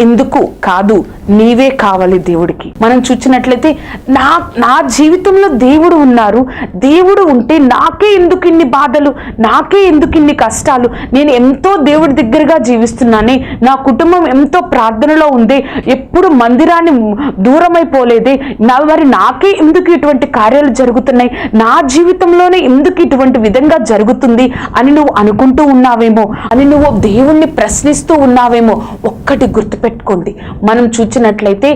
ఎందుకు కాదు నీవే కావాలి దేవుడికి. మనం చూసినట్లయితే నా నా జీవితంలో దేవుడు ఉన్నారు. దేవుడు ఉంటే నాకే ఎందుకు ఇన్ని బాధలు నాకే ఎందుకు ఇన్ని కష్టాలు? నేను ఎంతో దేవుడి దగ్గరగా జీవిస్తున్నానే. నా కుటుంబం ఎంతో ప్రార్థనలో ఉంది. ఎప్పుడు మందిరాన్ని దూరమైపోలేదే. నా మరి నాకే ఎందుకు ఇటువంటి కార్యాలు జరుగుతున్నాయి? నా జీవితంలోనే ఎందుకు ఇటువంటి విధంగా జరుగుతుంది అని నువ్వు అనుకుంటూ ఉన్నావేమో? అని నువ్వు దేవుణ్ణి ప్రశ్నిస్తూ ఉన్నావేమో? ఒక్కటి పెట్టుకోండి మనం చూసినట్లయితే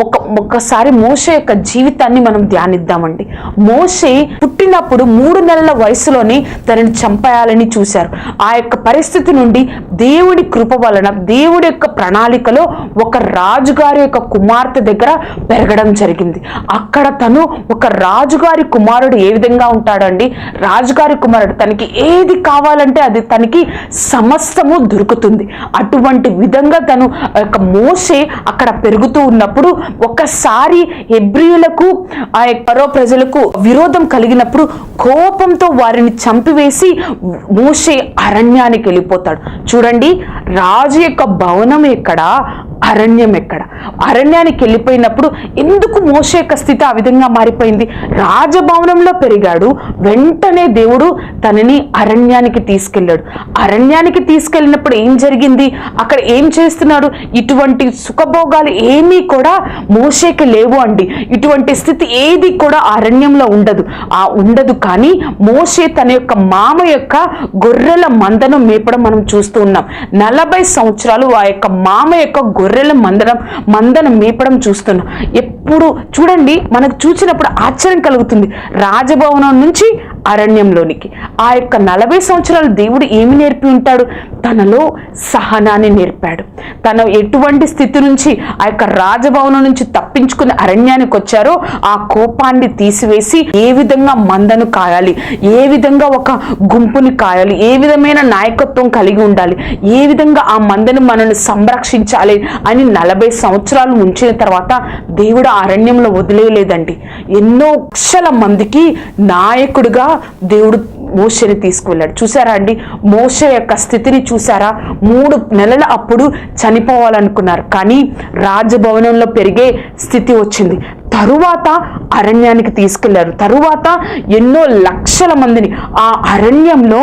ఒక ఒక్కసారి మోషే యొక్క జీవితాన్ని మనం ధ్యానిద్దామండి. మోషే పుట్టినప్పుడు మూడు నెలల వయసులోనే తనని చంపేయాలని చూశారు. ఆ యొక్క పరిస్థితి నుండి దేవుడి కృప వలన దేవుడి యొక్క ప్రణాళికలో ఒక రాజుగారి యొక్క కుమార్తె దగ్గర పెరగడం జరిగింది. అక్కడ తను ఒక రాజుగారి కుమారుడు ఏ విధంగా ఉంటాడండి? రాజుగారి కుమారుడు తనకి ఏది కావాలంటే అది తనకి సమస్తము దొరుకుతుంది. అటువంటి విధంగా తను ఆ యొక్క మోసే అక్కడ పెరుగుతూ ఉన్నప్పుడు ఒక్కసారి ఎబ్రియులకు ఆ పరో ప్రజలకు విరోధం కలిగినప్పుడు కోపంతో వారిని చంపివేసి మోసే అరణ్యానికి వెళ్ళిపోతాడు. చూడండి రాజు యొక్క భవనం ఎక్కడ? అరణ్యం ఎక్కడ? అరణ్యానికి వెళ్ళిపోయినప్పుడు ఎందుకు మోసే యొక్క స్థితి ఆ విధంగా మారిపోయింది? రాజభవనంలో పెరిగాడు. వెంటనే దేవుడు తనని అరణ్యానికి తీసుకెళ్ళాడు. అరణ్యానికి తీసుకెళ్ళినప్పుడు ఏం జరిగింది? అక్కడ ఏం చేస్తున్నాడు? ఇటువంటి సుఖభోగాలు ఏమీ కూడా మోసేకి లేవు అండి. ఇటువంటి స్థితి ఏది కూడా అరణ్యంలో ఉండదు. ఆ ఉండదు కానీ మోసే తన యొక్క మామ యొక్క గొర్రెల మందను మేపడం మనం చూస్తూ ఉన్నాం. నలభై సంవత్సరాలు ఆ యొక్క మామ యొక్క గొర్రె గొర్రెల మందడం మందను మేపడం చూస్తున్నాం. ఎప్పుడు చూడండి మనకు చూసినప్పుడు ఆశ్చర్యం కలుగుతుంది. రాజభవనం నుంచి అరణ్యంలోనికి. ఆ యొక్క నలభై సంవత్సరాలు దేవుడు ఏమి నేర్పి ఉంటాడు? తనలో సహనాన్ని నేర్పాడు. తన ఎటువంటి స్థితి నుంచి ఆ యొక్క రాజభవనం నుంచి తప్పించుకుని అరణ్యానికి వచ్చారో ఆ కోపాన్ని తీసివేసి ఏ విధంగా మందను కాయాలి ఏ విధంగా ఒక గుంపుని కాయాలి ఏ విధమైన నాయకత్వం కలిగి ఉండాలి ఏ విధంగా ఆ మందను మనల్ని సంరక్షించాలి అని నలభై సంవత్సరాలు ఉంచిన తర్వాత దేవుడు అరణ్యంలో వదిలేయలేదండి. ఎన్నో లక్షల మందికి నాయకుడిగా దేవుడు మోషని తీసుకువెళ్ళాడు. చూసారా అండి? మోష యొక్క స్థితిని చూసారా మూడు నెలల అప్పుడు చనిపోవాలనుకున్నారు. కానీ రాజభవనంలో పెరిగే స్థితి వచ్చింది. తరువాత అరణ్యానికి తీసుకెళ్ళారు. తరువాత ఎన్నో లక్షల మందిని ఆ అరణ్యంలో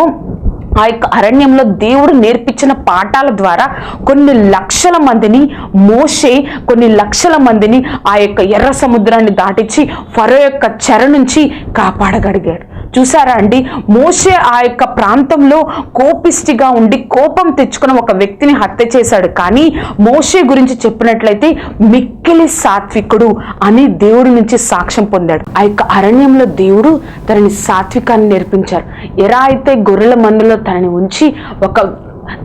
ఆ యొక్క అరణ్యంలో దేవుడు నేర్పించిన పాఠాల ద్వారా కొన్ని లక్షల మందిని మోసే కొన్ని లక్షల మందిని ఆ యొక్క ఎర్ర సముద్రాన్ని దాటించి ఫరో యొక్క చెర నుంచి కాపాడగలిగాడు. చూసారా అండి? మోసే ఆ యొక్క ప్రాంతంలో కోపిష్టిగా ఉండి కోపం తెచ్చుకున్న ఒక వ్యక్తిని హత్య చేశాడు. కానీ మోసే గురించి చెప్పినట్లయితే మిక్కిలి సాత్వికుడు అని దేవుడి నుంచి సాక్ష్యం పొందాడు. ఆ యొక్క అరణ్యంలో దేవుడు తనని సాత్వికాన్ని నేర్పించారు. ఎలా అయితే గొర్రెల మందులో తనని ఉంచి ఒక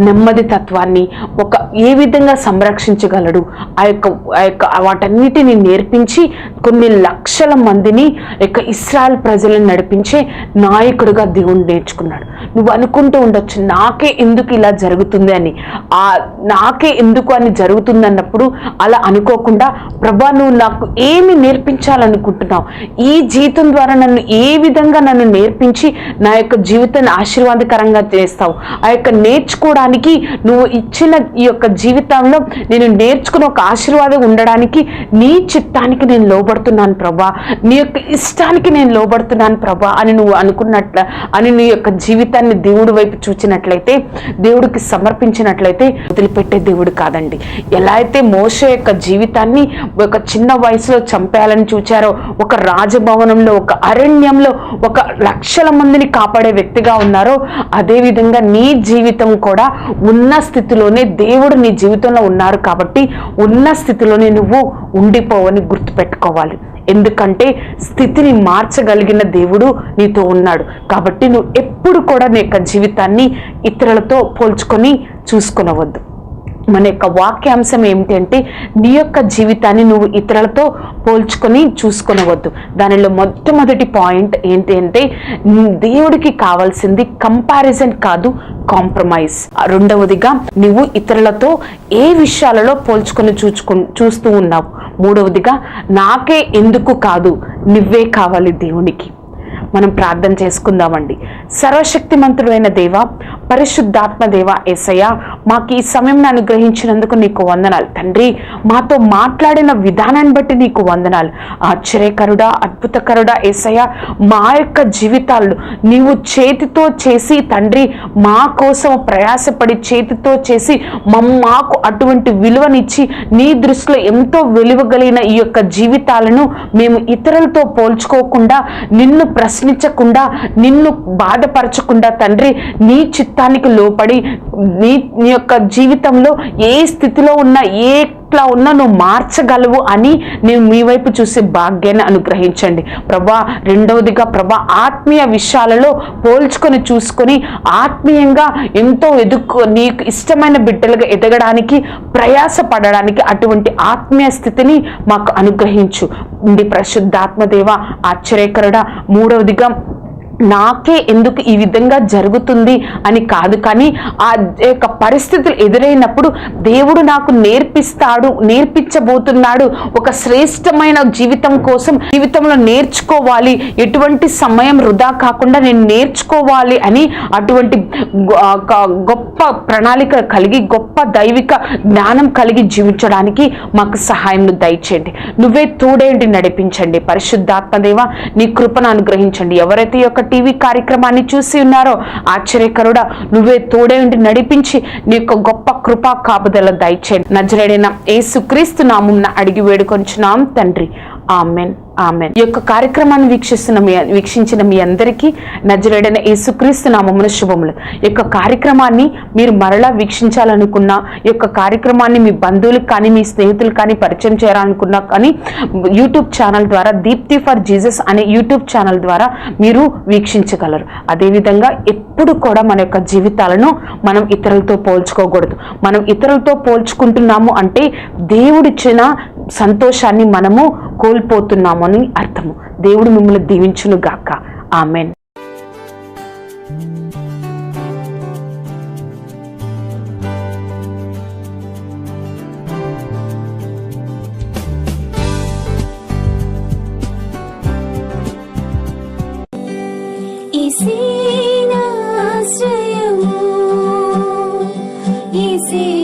నెమ్మది తత్వాన్ని ఒక ఏ విధంగా సంరక్షించగలడు? ఆ యొక్క ఆ యొక్క వాటన్నిటిని నేర్పించి కొన్ని లక్షల మందిని యొక్క ఇస్రాయల్ ప్రజలను నడిపించే నాయకుడిగా దేవుడు నేర్చుకున్నాడు. నువ్వు అనుకుంటూ ఉండొచ్చు నాకే ఎందుకు ఇలా జరుగుతుంది అని. ఆ నాకే ఎందుకు అని జరుగుతుంది అన్నప్పుడు అలా అనుకోకుండా ప్రభా నువ్వు నాకు ఏమి నేర్పించాలనుకుంటున్నావు? ఈ జీవితం ద్వారా నన్ను ఏ విధంగా నన్ను నేర్పించి నా యొక్క జీవితాన్ని ఆశీర్వాదకరంగా చేస్తావు? ఆ యొక్క నేర్చుకోవడానికి నువ్వు ఇచ్చిన ఈ యొక్క యొక్క జీవితంలో నేను నేర్చుకున్న ఒక ఆశీర్వాదం ఉండడానికి నీ చిత్తానికి నేను లోబడుతున్నాను ప్రభా. నీ యొక్క ఇష్టానికి నేను లోబడుతున్నాను ప్రభా అని నువ్వు అనుకున్నట్ల అని నీ యొక్క జీవితాన్ని దేవుడి వైపు చూచినట్లయితే దేవుడికి సమర్పించినట్లయితే వదిలిపెట్టే దేవుడు కాదండి. ఎలా అయితే మోస యొక్క జీవితాన్ని ఒక చిన్న వయసులో చంపేయాలని చూచారో ఒక రాజభవనంలో ఒక అరణ్యంలో ఒక లక్షల మందిని కాపాడే వ్యక్తిగా ఉన్నారో అదేవిధంగా నీ జీవితం కూడా ఉన్న స్థితిలోనే దేవుడు నీ జీవితంలో ఉన్నారు కాబట్టి ఉన్న స్థితిలోనే నువ్వు ఉండిపోవని గుర్తుపెట్టుకోవాలి. ఎందుకంటే స్థితిని మార్చగలిగిన దేవుడు నీతో ఉన్నాడు. కాబట్టి నువ్వు ఎప్పుడు కూడా నీ యొక్క జీవితాన్ని ఇతరులతో పోల్చుకొని చూసుకునవద్దు. మన యొక్క వాక్యాంశం ఏమిటి అంటే నీ యొక్క జీవితాన్ని నువ్వు ఇతరులతో పోల్చుకొని చూసుకొనవద్దు. దానిలో మొట్టమొదటి పాయింట్ ఏంటి అంటే దేవుడికి కావాల్సింది కంపారిజన్ కాదు కాంప్రమైజ్ రెండవదిగా నువ్వు ఇతరులతో ఏ విషయాలలో పోల్చుకొని చూచుకు చూస్తూ ఉన్నావు? మూడవదిగా నాకే ఎందుకు కాదు నువ్వే కావాలి దేవునికి. మనం ప్రార్థన చేసుకుందామండి. సర్వశక్తిమంతుడైన దేవ పరిశుద్ధాత్మ దేవ ఏసయ్య మాకు ఈ సమయం అనుగ్రహించినందుకు నీకు వందనాలు. తండ్రి మాతో మాట్లాడిన విధానాన్ని బట్టి నీకు వందనాలు. ఆశ్చర్యకరుడా అద్భుతకరుడా ఏసయ్య మా యొక్క జీవితాలు నీవు చేతితో చేసి తండ్రి మా కోసం ప్రయాసపడి చేతితో చేసి మాకు అటువంటి విలువనిచ్చి నీ దృష్టిలో ఎంతో వెలువగలిగిన ఈ యొక్క జీవితాలను మేము ఇతరులతో పోల్చుకోకుండా నిన్ను ప్రశ్నించకుండా నిన్ను బాధపరచకుండా తండ్రి నీ చిత్తానికి లోపడి నీ నీ యొక్క జీవితంలో ఏ స్థితిలో ఉన్నా ఏ ఎట్లా ఉన్నా నువ్వు మార్చగలవు అని నేను మీ వైపు చూసే భాగ్యాన్ని అనుగ్రహించండి. ప్రభా రెండవదిగా ప్రభా ఆత్మీయ విషయాలలో పోల్చుకొని చూసుకొని ఆత్మీయంగా ఎంతో ఎదుర్కొ నీకు ఇష్టమైన బిడ్డలుగా ఎదగడానికి ప్రయాస పడడానికి అటువంటి ఆత్మీయ స్థితిని మాకు అనుగ్రహించు. ఉండి ప్రశుద్ధాత్మదేవ ఆశ్చర్యకరుడ మూడవదిగా నాకే ఎందుకు ఈ విధంగా జరుగుతుంది అని కాదు కానీ ఆ యొక్క పరిస్థితులు ఎదురైనప్పుడు దేవుడు నాకు నేర్పిస్తాడు నేర్పించబోతున్నాడు ఒక శ్రేష్టమైన జీవితం కోసం జీవితంలో నేర్చుకోవాలి ఎటువంటి సమయం వృధా కాకుండా నేను నేర్చుకోవాలి అని అటువంటి గొప్ప ప్రణాళిక కలిగి గొప్ప దైవిక జ్ఞానం కలిగి జీవించడానికి మాకు సహాయం దయచేయండి. నువ్వే తోడేంటి నడిపించండి. పరిశుద్ధాత్మదేవ నీ కృపను అనుగ్రహించండి. ఎవరైతే యొక్క టీవీ కార్యక్రమాన్ని చూసి ఉన్నారో ఆశ్చర్యకరుడా. నువ్వే తోడే ఉండి నడిపించి నీ యొక్క గొప్ప కృపా కాపుదల దయచేయండి నజరేడైన ఏసుక్రీస్తు నామున్న అడిగి వేడుకొంచున్నాం తండ్రి. Amen amen. ఈ యొక్క కార్యక్రమాన్ని వీక్షిస్తున్న మీ వీక్షించిన మీ అందరికీ నజరేడైన యేసుక్రీస్తు నామమున శుభములు. ఈ యొక్క కార్యక్రమాన్ని మీరు మరలా వీక్షించాలనుకున్న ఈ యొక్క కార్యక్రమాన్ని మీ బంధువులకు కానీ మీ స్నేహితులు కానీ పరిచయం చేయాలనుకున్నా కానీ యూట్యూబ్ ఛానల్ ద్వారా దీప్తి ఫర్ జీసస్ అనే యూట్యూబ్ ఛానల్ ద్వారా మీరు వీక్షించగలరు. అదేవిధంగా ఎప్పుడు కూడా మన యొక్క జీవితాలను మనం ఇతరులతో పోల్చుకోకూడదు. మనం ఇతరులతో పోల్చుకుంటున్నాము అంటే దేవుడిచ్చిన సంతోషాన్ని మనము కోల్పోతున్నామని అర్థము. దేవుడు మిమ్మల్ని దీవించును గాక ఆమెన్ see